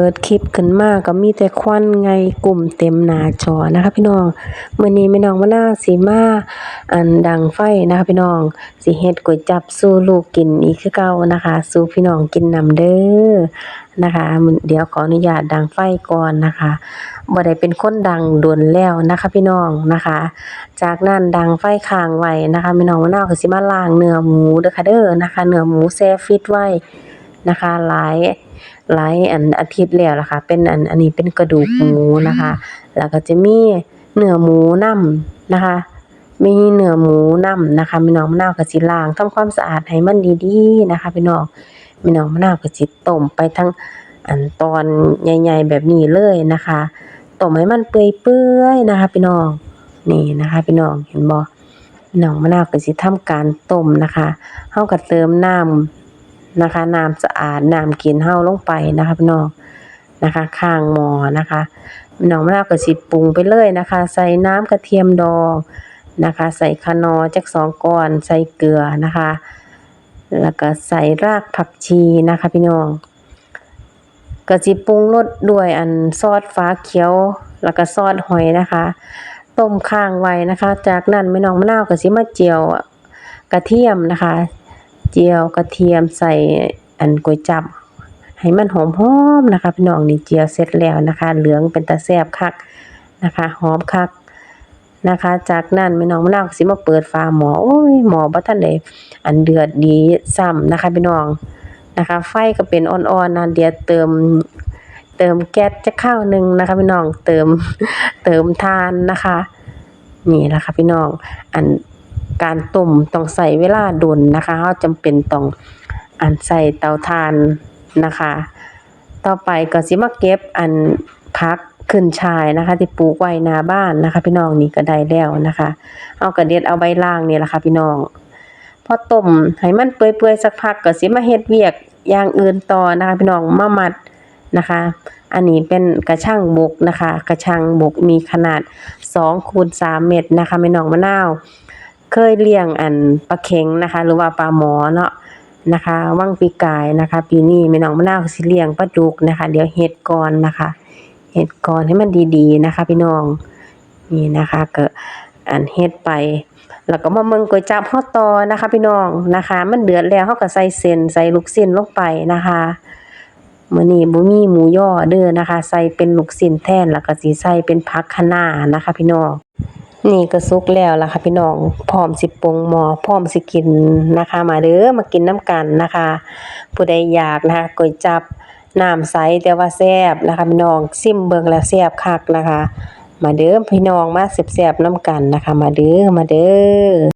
ปิดคลิปขึ้นมาก็มีแต่ควันไงกลุ่มเต็มหน้าจอนะคะ พี่น้องเมื้อนี้แม่น้องมะนาสิมาอันดังไฟนะคะพี่น้องสิเฮ็ดก๋วยจับสู่ลูกกินอีกคือเก่านะคะ สู่พี่น้องกินนำเด้อนะคะมื้อเดี๋ยวขออนุญาตดังไฟก่อนนะคะบ่ได้เป็นคนดังโดนแล้วนะคะ พี่น้องนะคะ จากนั้นดังไฟค้างไว้นะคะแม่น้องมะนาวก็สิมาล้างเนื้อหมูเด้อค่ะเด้อนะคะ เนื้อหมูแช่ฟรีซไว้นะคะหลาย หลายอันอาทิตย์แล้วล่ะค่ะ เป็นอันอันนี้เป็นกระดูกหมูนะคะ แล้วก็จะมีเนื้อหมูนำนะคะ มีเนื้อหมูนำนะคะแม่น้องมะนาวก็สิล้างทำความสะอาดให้มันดีๆนะคะพี่น้องแม่น้องมะนาวก็สิต้มไปทั้งอันตอนใหญ่ๆแบบนี้เลยนะคะต้มให้มันเปื่อยๆนะคะพี่น้องนี่นะคะพี่น้องเห็นบ่พี่น้องมะนาวก็สิทำการต้มนะคะเฮาก็เติมน้ำ นะคะน้ำสะอาดน้ำกินเฮาลงไปนะคะพี่น้องนะคะข้างหมอนะคะพี่น้องมะนาวก็สิปรุงไปเลยนะคะ ใส่น้ำกระเทียมดองนะคะ ใส่คะนอจักสองก้อนใส่เกลือนะคะ แล้วก็ใส่รากผักชีนะคะพี่น้องก็สิปรุงรสด้วยอันซอสฟ้าเขียว แล้วก็ซอสหอยนะคะ ต้มค้างไว้นะคะ จากนั้นแม่น้องมะนาวก็สิมาเจียวกระเทียมนะคะ เจียวกระเทียมใส่อันก๋วยจับ ให้มันหอมๆนะคะพี่น้องนี่เจียวเสร็จแล้วนะคะ เหลืองเป็นตาแซบคักนะคะหอมคักนะคะ จากนั้นแม่น้องมะนาวสิมาเปิดฝาหม้อโอ้ยหม้อบ่ทันได้อันเดือดดีซ้ำนะคะพี่น้องนะคะ ไฟก็เป็นอ่อนๆนะเดียวเติมเติมแก๊สจักคราวหนึ่งนะคะพี่น้องเติมเติมถ่านนะคะ นี่ล่ะค่ะพี่น้องอัน การต้มต้องใช้เวลาโดนนะคะเราจำเป็นต้องอันใส่เตาถ่านนะคะ ต่อไปก็สิมาเก็บอันผักขึ้นฉ่ายนะคะ ที่ปลูกไว้หน้าบ้านนะคะ พี่น้องนี่ก็ได้แล้วนะคะเอาก็เด็ดเอาใบล่างนี่ล่ะค่ะพี่น้องพอต้มให้มันเปื่อยๆสักพักก็สิมาเฮ็ดเวียกอย่างอื่นต่อนะคะพี่น้องมามัดนะคะ อันนี้เป็นกระชังบกนะคะ กระชังบกมีขนาด2คูณ3เมตรนะคะแม่น้องมะนาว เคยเลี้ยงอันปลาเข็งนะคะ หรือว่าปลาหมอเนาะนะคะวังปีกายนะคะ ปีนี้แม่น้องมะนาวสิเลี้ยงปลาดุกนะคะ เดี๋ยวเฮ็ดก่อนนะคะเฮ็ดก่อนให้มันดีๆนะคะ พี่น้องนี่นะคะก็อันเฮ็ดไป แล้วก็มาเมืองก๋วยจับเฮาต่อนะคะ พี่น้องนะคะ มันเดือดแล้วเฮาก็ใส่เส้นใส่ลูกชิ้นลงไปนะคะมื้อนี้บ่มีหมูย่อเด้อนะคะ ใส่เป็นลูกชิ้นแทนแล้วก็สิใส่เป็นผักคะน้านะคะ พี่น้อง นี่ก็สุกแล้วล่ะค่ะพี่น้องพร้อมสิปรุงหมอพร้อมสิกินนะคะ มาเด้อมากินน้ำกันนะคะ ผู้ใดอยากนะคะก๋วยจับน้ำใสแต่ว่าแซ่บนะคะพี่น้องซิมเบิงแล้วแซ่บคักนะคะ มาเด้อพี่น้องมาแซ่บๆนำกันนะคะ มาเด้อมาเด้อ